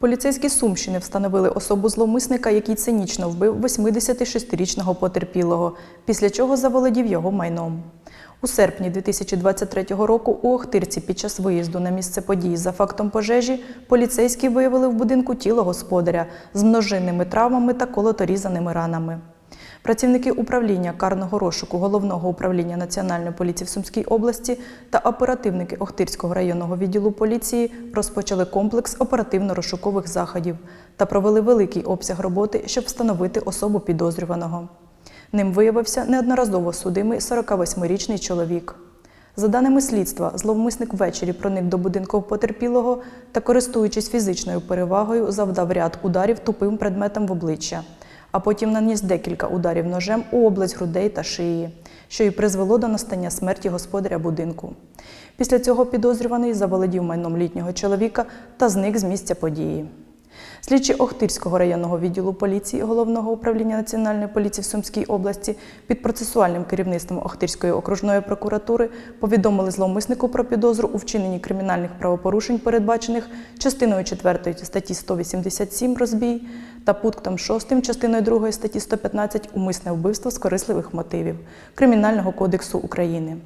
Поліцейські Сумщини встановили особу зловмисника, який цинічно вбив 86-річного потерпілого, після чого заволодів його майном. У серпні 2023 року у Охтирці під час виїзду на місце події за фактом пожежі поліцейські виявили в будинку тіло господаря з множинними травмами та колоторізаними ранами. Працівники управління карного розшуку головного управління Національної поліції в Сумській області та оперативники Охтирського районного відділу поліції розпочали комплекс оперативно-розшукових заходів та провели великий обсяг роботи, щоб встановити особу підозрюваного. Ним виявився неодноразово судимий 48-річний чоловік. За даними слідства, зловмисник ввечері проник до будинку потерпілого та, користуючись фізичною перевагою, завдав ряд ударів тупим предметом в обличчя, а потім наніс декілька ударів ножем у область грудей та шиї, що й призвело до настання смерті господаря будинку. Після цього підозрюваний заволодів майном літнього чоловіка та зник з місця події. Слідчі Охтирського районного відділу поліції Головного управління Національної поліції в Сумській області під процесуальним керівництвом Охтирської окружної прокуратури повідомили зловмиснику про підозру у вчиненні кримінальних правопорушень, передбачених частиною 4 статті 187 розбій та пунктом 6 частиною 2 статті 115 умисне вбивство з корисливих мотивів Кримінального кодексу України.